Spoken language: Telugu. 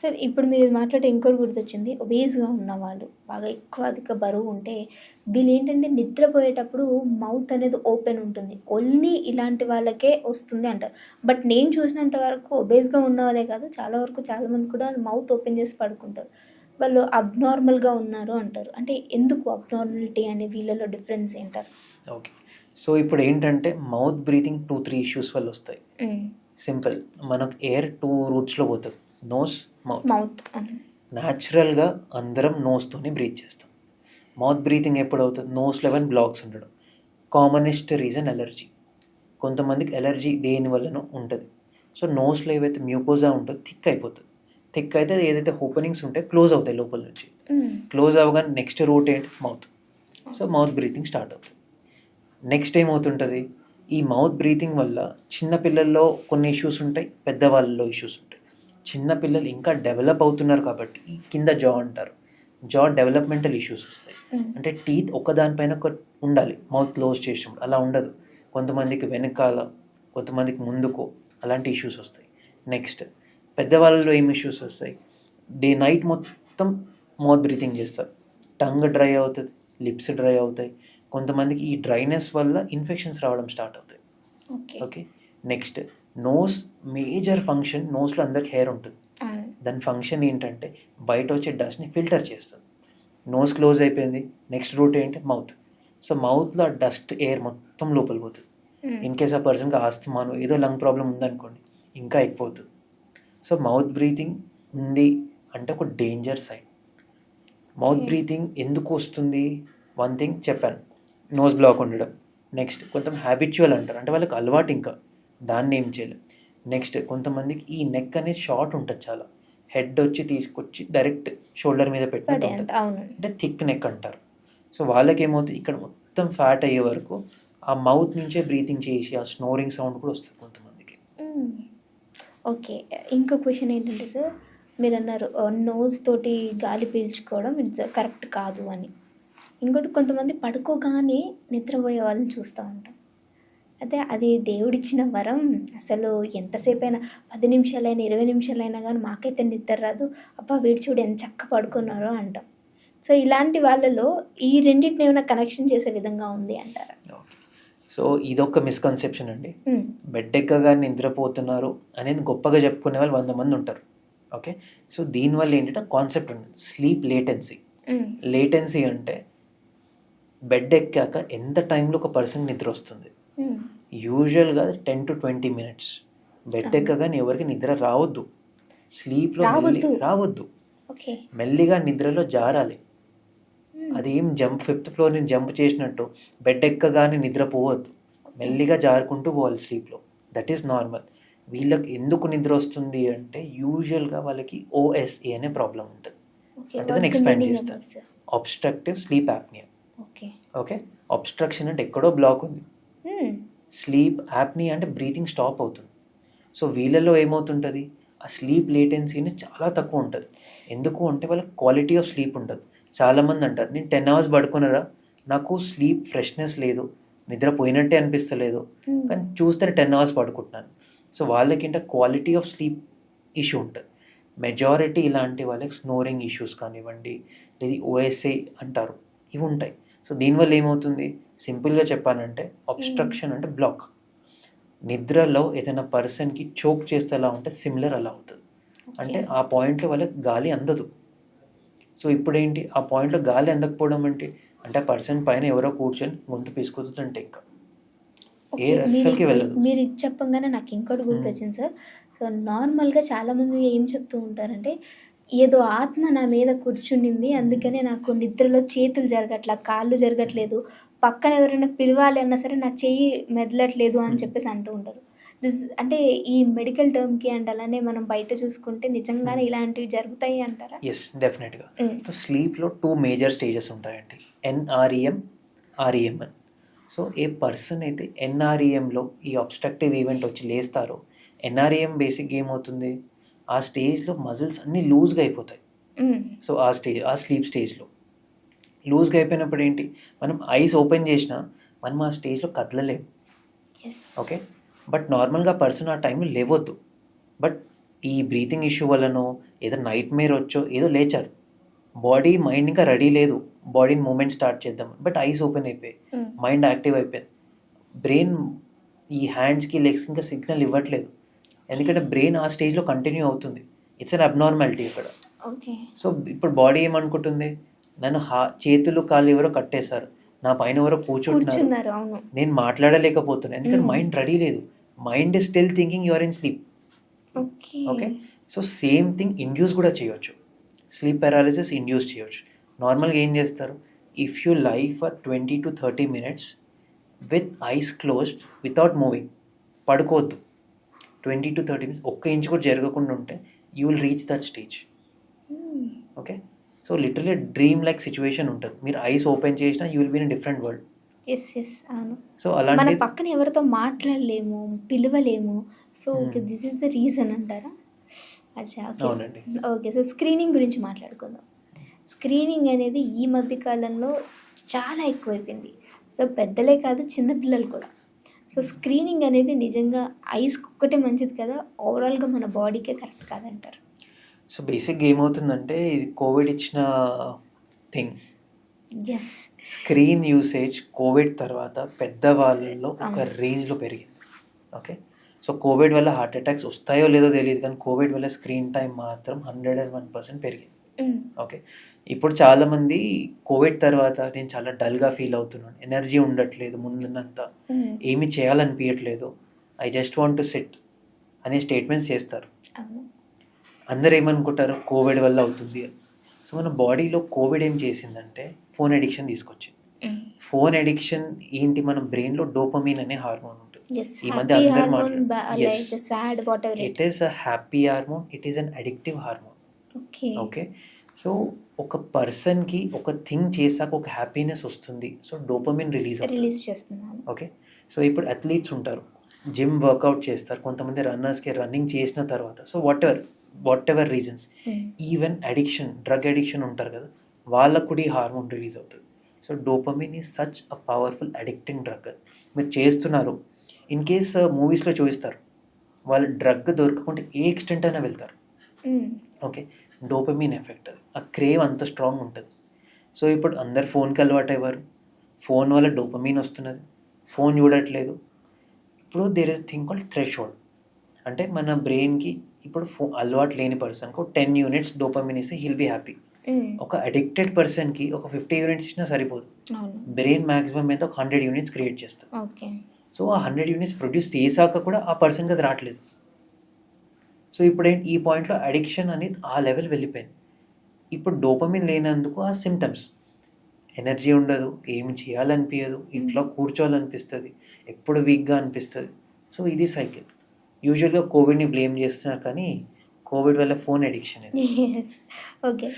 సార్ ఇప్పుడు మీరు మాట్లాడే ఇంకోటి గుర్తొచ్చింది. ఒబేస్గా ఉన్న వాళ్ళు బాగా ఎక్కువ అధిక బరువు ఉంటే వీళ్ళు ఏంటంటే నిద్రపోయేటప్పుడు మౌత్ అనేది ఓపెన్ ఉంటుంది. ఓన్లీ ఇలాంటి వాళ్ళకే వస్తుంది అంటారు. బట్ నేను చూసినంత వరకు ఒబేస్గా ఉన్న వాళ్ళే కాదు చాలా వరకు చాలామంది కూడా మౌత్ ఓపెన్ చేసి పడుకుంటారు. వాళ్ళు అబ్నార్మల్గా ఉన్నారు అంటారు. అంటే ఎందుకు అబ్నార్మాలిటీ అనే వీళ్ళలో డిఫరెన్స్ ఏంటారు ఓకే. సో ఇప్పుడు ఏంటంటే mouth breathing two three issues వల్ల వస్తాయి. సింపుల్. మనకు ఎయిర్ టూ రూట్స్లో పోతుంది. Nose mouth. మౌత్ న్యాచురల్గా అందరం నోస్తోనే బ్రీత్ చేస్తాం. మౌత్ బ్రీతింగ్ ఎప్పుడు అవుతుంది నోస్ లెవెన్ బ్లాక్స్ ఉండడం. కామనెస్ట్ రీజన్ ఎలర్జీ కొంతమందికి ఎలర్జీ దేని వల్లనో ఉంటుంది. సో నోస్లో ఏవైతే మ్యూకోజా ఉంటుందో థిక్ అయిపోతుంది. థిక్ అయితే ఏదైతే ఓపెనింగ్స్ ఉంటాయో క్లోజ్ అవుతాయి లోపల నుంచి. క్లోజ్ అవ్వగానే నెక్స్ట్ రూట్ ఏంటి mouth so mouth breathing start అవుతుంది. నెక్స్ట్ ఏమవుతుంటుంది? ఈ మౌత్ బ్రీతింగ్ వల్ల చిన్న పిల్లల్లో కొన్ని ఇష్యూస్ ఉంటాయి పెద్దవాళ్ళలో ఇష్యూస్ ఉంటాయి. చిన్న పిల్లలు ఇంకా డెవలప్ అవుతున్నారు కాబట్టి కింద జా అంటారు. జా డెవలప్మెంటల్ ఇష్యూస్ వస్తాయి. అంటే టీత్ ఒకదానిపైన ఒక ఉండాలి. మౌత్ క్లోజ్ చేసినప్పుడు అలా ఉండదు. కొంతమందికి వెనకాల కొంతమందికి ముందుకో అలాంటి ఇష్యూస్ వస్తాయి. నెక్స్ట్ పెద్దవాళ్ళలో ఏం ఇష్యూస్ వస్తాయి? డే నైట్ మొత్తం మౌత్ బ్రీతింగ్ చేస్తారు. టంగ్ డ్రై అవుతుంది లిప్స్ డ్రై అవుతాయి. కొంతమందికి ఈ డ్రైనెస్ వల్ల ఇన్ఫెక్షన్స్ రావడం స్టార్ట్ అవుతాయి. Okay. Okay? Next nose major function నోస్లో అందరికి హెయిర్ ఉంటుంది. దాని ఫంక్షన్ ఏంటంటే బయట వచ్చే డస్ట్ని ఫిల్టర్ చేస్తుంది. నోస్ క్లోజ్ అయిపోయింది. నెక్స్ట్ రూట్ ఏంటి? మౌత్. సో మౌత్లో డస్ట్ ఎయిర్ మొత్తం లోపల పోతుంది. మ్మ్. ఇన్ కేస్ ఆ పర్సన్కి ఆస్తమాను ఏదో లంగ్ ప్రాబ్లం ఉందనుకోండి ఇంకా ఎక్కువ అవుతుంది. సో మౌత్ బ్రీతింగ్ ఉంది అంటే ఒక danger sign. Mouth Okay. Breathing ఎందుకు వస్తుంది? వన్ థింగ్ చెప్పాను. నోస్ బ్లాక్ ఉండడం. నెక్స్ట్ కొంత హ్యాబిచువల్ అంటారు. అంటే వాళ్ళకి అలవాటు ఇంకా. దాన్ని ఏం చేయలేం. నెక్స్ట్ కొంతమందికి ఈ నెక్ అనేది షార్ట్ ఉంటుంది చాలా. హెడ్ వచ్చి తీసుకొచ్చి డైరెక్ట్ షోల్డర్ మీద పెట్టినట్టు అంటే థిక్ నెక్ అంటారు. సో వాళ్ళకి ఏమవుతుంది ఇక్కడ మొత్తం ఫ్యాట్ అయ్యే వరకు ఆ మౌత్ నుంచే బ్రీతింగ్ చేసి ఆ స్నోరింగ్ సౌండ్ కూడా వస్తుంది కొంతమందికి. ఓకే. ఇంకో క్వశ్చన్ ఏంటంటే సార్ మీరు అన్నారు నోస్ తోటి గాలి పీల్చుకోవడం ఇట్స్ కరెక్ట్ కాదు అని. ఇంకోటి కొంతమంది పడుకోగానే నిద్రపోయే వాళ్ళని చూస్తూ ఉంటాం. అదే అది దేవుడిచ్చిన వరం. అసలు ఎంతసేపు అయినా పది నిమిషాలైనా ఇరవై నిమిషాలైనా కానీ మాకైతే నిద్ర రాదు. అబ్బా వీడు చూడు ఎంత చక్క పడుకున్నారో అంటాం. సో ఇలాంటి వాళ్ళలో ఈ రెండింటిని ఏమైనా కనెక్షన్ చేసే విధంగా ఉంది అంటారా? సో ఇదొక మిస్కన్సెప్షన్ అండి. బెడ్ ఎక్కగా నిద్రపోతున్నారు అనేది గొప్పగా చెప్పుకునే వాళ్ళు వంద మంది ఉంటారు. ఓకే? సో దీనివల్ల ఏంటంటే కాన్సెప్ట్ ఉంది స్లీప్ లేటెన్సీ. లేటెన్సీ అంటే బెడ్ ఎక్కాక ఎంత టైంలో ఒక పర్సన్ నిద్ర వస్తుంది. యూజువల్గా ten to twenty minutes. Bed ఎక్కగానే ఎవరికి నిద్ర రావద్దు. స్లీప్లో రావద్దు. మెల్లిగా నిద్రలో జారాలి. అది ఏం జంప్ ఫిఫ్త్ ఫ్లోర్ నుంచి జంప్ చేసినట్టు బెడ్ ఎక్కగానే నిద్రపోవద్దు. మెల్లిగా జారుకుంటూ పోవాలి స్లీప్లో. దట్ ఈస్ నార్మల్ వీళ్ళకి ఎందుకు నిద్ర వస్తుంది అంటే యూజువల్గా వాళ్ళకి ఓఎస్ఏ అనే ప్రాబ్లం ఉంటుంది. అంటే దాన్ని meaning చేస్తారు. Obstructive sleep apnoea okay. Okay obstruction అంటే ఎక్కడో బ్లాక్ ఉంది. స్లీప్ యాప్నియా అంటే బ్రీతింగ్ స్టాప్ అవుతుంది. సో వీళ్ళలో ఏమవుతుంటుంది? ఆ స్లీప్ లేటెన్సీని చాలా తక్కువ ఉంటుంది. ఎందుకు అంటే వాళ్ళకి క్వాలిటీ ఆఫ్ స్లీప్ ఉంటుంది. చాలామంది అంటారు నేను టెన్ అవర్స్ పడుకున్నారా? నాకు స్లీప్ ఫ్రెష్నెస్ లేదు. నిద్రపోయినట్టే అనిపిస్తలేదు. మ్మ్. కానీ చూస్తే టెన్ అవర్స్ పడుకుంటున్నాను. సో వాళ్ళకి ఏంటంటే క్వాలిటీ ఆఫ్ స్లీప్ ఇష్యూ ఉంటుంది. మెజారిటీ ఇలాంటి వాళ్ళకి స్నోరింగ్ ఇష్యూస్ కానివ్వండి లేదా ఓఎస్ఐ అంటారు. ఇవి ఉంటాయి. సో దీనివల్ల ఏమవుతుంది? సింపుల్గా చెప్పాలంటే అబ్స్ట్రక్షన్ అంటే బ్లాక్ నిద్రలో ఏదైనా పర్సన్కి చోక్ చేస్తే ఎలా ఉంటే సిమిలర్ అలా అవుతుంది. అంటే. ఆ పాయింట్లో వాళ్ళకి గాలి అందదు. సో ఇప్పుడు ఏంటి ఆ పాయింట్లో గాలి అందకపోవడం అంటే అంటే ఆ పర్సన్ పైన ఎవరో కూర్చొని గొంతు పీసుకుతుంటే ఇంకా. మీరు అస్సలకి వెళ్ళదు. మీరు ఇది చెప్పంగానే నాకు ఇంకోటి గుర్తొచ్చింది సార్ సో నార్మల్గా చాలామంది ఏం చెప్తూ ఉంటారంటే ఏదో ఆత్మ నా మీద కూర్చునింది. అందుకనే నాకు నిద్రలో చేతులు జరగట్లా కాళ్ళు జరగట్లేదు. పక్కన ఎవరైనా పిలవాలి అన్నా సరే నా చెయ్యి మెదలట్లేదు అని Hmm. చెప్పేసి అంటూ ఉంటారు. దిస్ అంటే ఈ మెడికల్ టర్మ్కి అండ్ అలానే మనం బయట చూసుకుంటే నిజంగానే ఇలాంటివి జరుగుతాయి అంటారా? ఎస్ డెఫినెట్గా. సో స్లీప్లో టూ మేజర్ స్టేజెస్ ఉంటాయండి. NREM REM and so a person అయితే ఎన్ఆర్ఈఎంలో ఈ అబ్స్ట్రక్టివ్ ఈవెంట్ వచ్చి లేస్తారో ఎన్ఆర్ఈఎం బేసిక్ ఏమవుతుంది? ఆ స్టేజ్లో మజిల్స్ అన్నీ లూజ్గా అయిపోతాయి. సో ఆ స్టేజ్ ఆ స్లీప్ స్టేజ్లో. లూజ్గా అయిపోయినప్పుడు ఏంటి? మనం ఐస్ ఓపెన్ చేసినా మనం ఆ స్టేజ్లో కదలలేము. ఓకే? బట్ నార్మల్గా పర్సన్ ఆ టైంలో లేవద్దు. బట్ ఈ బ్రీతింగ్ ఇష్యూ వల్లనో ఏదో నైట్ మేర్ వచ్చో ఏదో లేచారు. బాడీ మైండ్ ఇంకా రెడీ లేదు. బాడీని మూమెంట్ స్టార్ట్ చేద్దాం బట్ ఐస్ ఓపెన్ అయిపోయాయి. మైండ్ యాక్టివ్ అయిపోయింది. బ్రెయిన్ ఈ హ్యాండ్స్కి లెగ్స్ ఇంకా సిగ్నల్ ఇవ్వట్లేదు. ఎందుకంటే బ్రెయిన్ ఆ స్టేజ్లో కంటిన్యూ అవుతుంది. ఇట్స్ అన్ అబ్నార్మాలిటీ ఇక్కడ. ఓకే సో ఇప్పుడు బాడీ ఏమనుకుంటుంది? నన్ను హా చేతులు కాళ్ళు ఎవరో కట్టేశారు. నా పైన ఎవరో కూర్చుంటున్నారు. నేను మాట్లాడలేకపోతున్నాను ఎందుకంటే Mm. మైండ్ రెడీ లేదు. Mind still thinking you're in sleep okay okay so same thing induce కూడా చేయొచ్చు. స్లీప్ పారాలిసిస్ ఇండ్యూస్ చేయొచ్చు. నార్మల్గా ఏం చేస్తారు? If you lie for twenty to thirty minutes with eyes closed without moving పడుకోవద్దు. Twenty to thirty minutes ఒక్క ఇంచ్ కూడా జరగకుండా ఉంటే you will reach that stage. Okay? So literally dream like situation ఉంటుంది. మీరు ఐస్ ఓపెన్ చేసినా you will be in different world. Yes yes అవును. సో మన అలాంటి పక్కన ఎవరితో మాట్లాడలేము పిలవలేము. So okay Hmm. This is the reason అంటారా? అచ్చా ఓకే. ఓకే సో స్క్రీనింగ్ గురించి మాట్లాడుకుందాం. స్క్రీనింగ్ అనేది ఈ మధ్య కాలంలో చాలా ఎక్కువైపోయింది. సో పెద్దలే కాదు చిన్నపిల్లలు కూడా. సో స్క్రీనింగ్ అనేది నిజంగా ఐస్కి ఒక్కటే మంచిది కదా? ఓవరాల్గా మన బాడీకే కరెక్ట్ కాదంటారు. సో బేసిక్గా ఏమవుతుందంటే ఇది కోవిడ్ ఇచ్చిన thing yes screen usage COVID తర్వాత పెద్దవాళ్ళలో ఒక. రేంజ్లో పెరిగింది. ఓకే సో కోవిడ్ వల్ల హార్ట్ అటాక్స్ వస్తాయో లేదో తెలియదు కానీ కోవిడ్ వల్ల స్క్రీన్ టైం మాత్రం హండ్రెడ్ అండ్ వన్ పర్సెంట్ పెరిగింది. ఓకే ఇప్పుడు చాలామంది కోవిడ్ తర్వాత నేను చాలా డల్గా ఫీల్ అవుతున్నాను. ఎనర్జీ ఉండట్లేదు ముందున్నంత ఏమి చేయాలనిపించట్లేదు I just want to sit అనే స్టేట్మెంట్స్ చేస్తారు. అందరు ఏమనుకుంటారు కోవిడ్ వల్ల అవుతుంది. సో మన బాడీలో కోవిడ్ ఏం చేసిందంటే ఫోన్ అడిక్షన్ తీసుకొచ్చింది. ఫోన్ అడిక్షన్ ఏంటి? మన బ్రెయిన్లో డోపమీన్ అనే హార్మోన్ ఉంటుంది. ఈ మధ్య అందరు it is a happy hormone it is an addictive hormone okay. Okay. So ఒక పర్సన్కి ఒక థింగ్ చేశాక ఒక హ్యాపీనెస్ వస్తుంది. సో డోపమిన్ రిలీజ్ రిలీజ్ చేస్తున్నాను. ఓకే. సో ఇప్పుడు అథ్లీట్స్ ఉంటారు. జిమ్ వర్కౌట్ చేస్తారు. కొంతమంది రన్నర్స్కి రన్నింగ్ చేసిన తర్వాత. So whatever whatever reasons even addiction drug addiction ఉంటారు కదా వాళ్ళకు కూడా ఈ హార్మోన్ రిలీజ్ అవుతుంది. So dopamine is such a powerful addicting drug మీరు చేస్తున్నారు. ఇన్ కేస్ మూవీస్లో చూపిస్తారు. వాళ్ళు డ్రగ్ దొరకకుండా ఏ ఎక్స్టెంట్ అయినా వెళ్తారు. ఓకే డోపమిన్ ఎఫెక్ట్ అది ఆ క్రేవ్ అంత స్ట్రాంగ్ ఉంటుంది. సో ఇప్పుడు అందరు ఫోన్కి అలవాటు అయ్యారు. ఫోన్ వల్ల డోపమిన్ వస్తున్నది. ఫోన్ చూడట్లేదు. ఇప్పుడు there is thing called threshold అంటే మన బ్రెయిన్కి ఇప్పుడు ఫో అలవాటు లేని పర్సన్కి టెన్ యూనిట్స్ డోపమిన్ ఇస్తే హిల్ బీ హ్యాపీ ఒక అడిక్టెడ్ పర్సన్కి ఒక ఫిఫ్టీ యూనిట్స్ ఇచ్చినా సరిపోదు. బ్రెయిన్ మ్యాక్సిమం మీద ఒక హండ్రెడ్ యూనిట్స్ క్రియేట్ చేస్తుంది. ఓకే సో ఆ హండ్రెడ్ యూనిట్స్ ప్రొడ్యూస్ చేశాక కూడా ఆ పర్సన్కి అది రావట్లేదు. సో ఇప్పుడు ఈ పాయింట్లో అడిక్షన్ అనేది ఆ లెవెల్ వెళ్ళిపోయింది. ఇప్పుడు డోపమిన్ లేనందుకు ఆ సిమ్టమ్స్ ఎనర్జీ ఉండదు ఏమి చేయాలనిపించదు ఇంట్లో కూర్చోవాలనిపిస్తుంది ఎప్పుడు వీక్గా అనిపిస్తుంది. సో ఇది సైకిల్. యూజువల్గా కోవిడ్ని బ్లేమ్ చేస్తున్నారు కానీ కోవిడ్ వల్ల ఫోన్ అడిక్షన్ ఓకే.